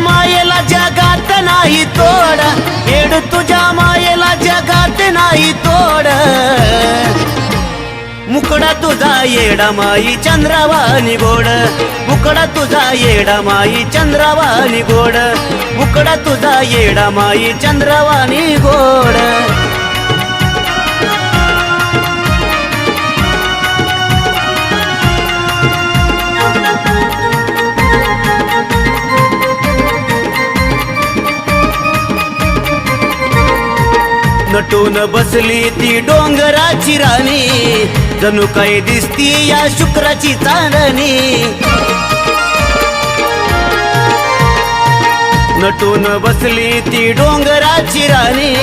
मायेला जगात नाही तोड. हेड तुझ्या मायेला जगात नाही तोड. मुकडा तुझा येडा माई चंद्रावानी गोड. मुकडा तुझा येडा माई चंद्रावानी गोड. मुकडा तुझा येडा माई चंद्रावानी गोड. नटून बसली ती डोंगराची राणी. जणू काय दिसती या शुक्राची चांदणी. नटून बसली ती डोंगराची राणी.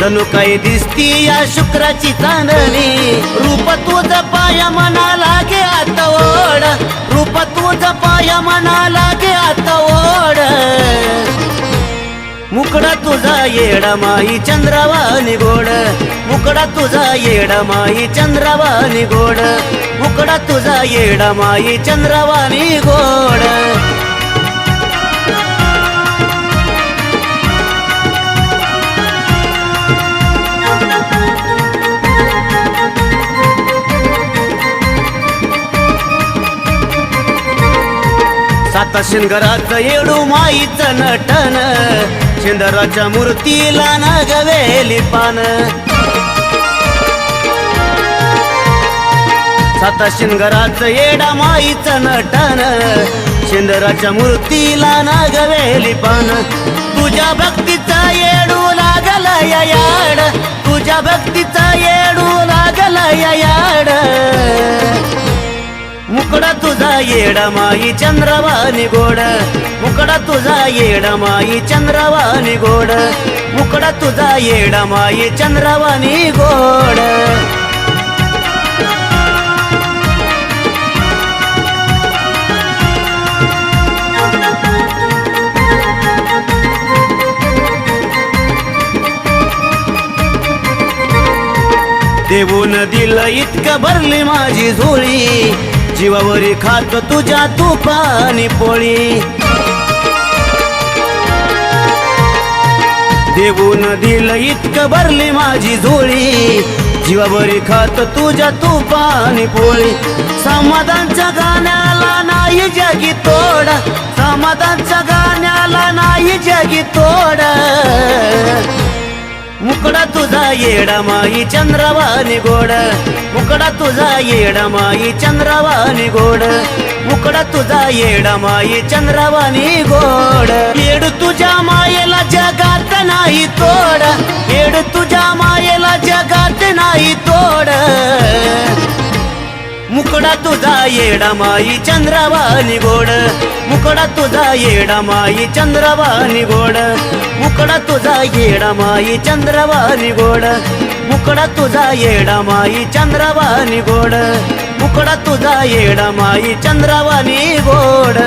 जणू काय दिसती या शुक्राची चांदणी. रूप तुझ पाया मना लागे आता ओढ. रूप तुझ पाया मना लागे आता ओढ. मुकडा तुझा येडा माई चंद्रावानी गोड मुकडा तुझा येडा माई चंद्रावानी गोड मुकडा तुझा येडा माई चंद्रावानी गोड साता शिंगराचं येडू माईचं नटन. शिंदराच्या मूर्तीला नगवेली पान. साता शिंगराचं येडा माईच नटन. शिंदराच्या मूर्तीला नगवेली पान. तुझ्या भक्तीचा येडू लागल या याड. तुझ्या भक्तीचा येडू लागल या याड. मुकडा तुझा येडा माई चंद्रवाणी गोड. मुकडा तुझा येडा माई चंद्रवाणी गोड. मुकडा तुझा येडा माई चंद्रवाणी गोड. देऊन दिलं इतकं भरली माझी झोळी जीवावरी खातो तुझ्या तुपानी पोळी. देऊन दिलं इतकं भरली माझी झोळी जीवावरी खात तुझ्या तुपानी पोळी. समाधानच्या गाण्याला नाही जगी तोड. समाधानच्या गाण्याला नाही जगी तोड. मुकडा तुझा येडा माई चंद्रवानी गोड. मुकडा तुझा येडा माई चंद्रवानी गोड. मुकडा तुझा येडा माई चंद्रवाणी गोड. येड तुझ्या मायेला जगात नाही तोड. येड तुझ्या मायेला जगात नाही तोड. मुकडा तुझा येडा माई चंद्रवाणी गोड. मुकडा तुझा येडा माई चंद्रवाणी गोड. मुकडा तुझा येडा माई चंद्रवाणी गोड. मुकडा तुझा येडा माई चंद्रवाणी गोड. मुकडा तुझा येडा माई चंद्रवाणी गोड.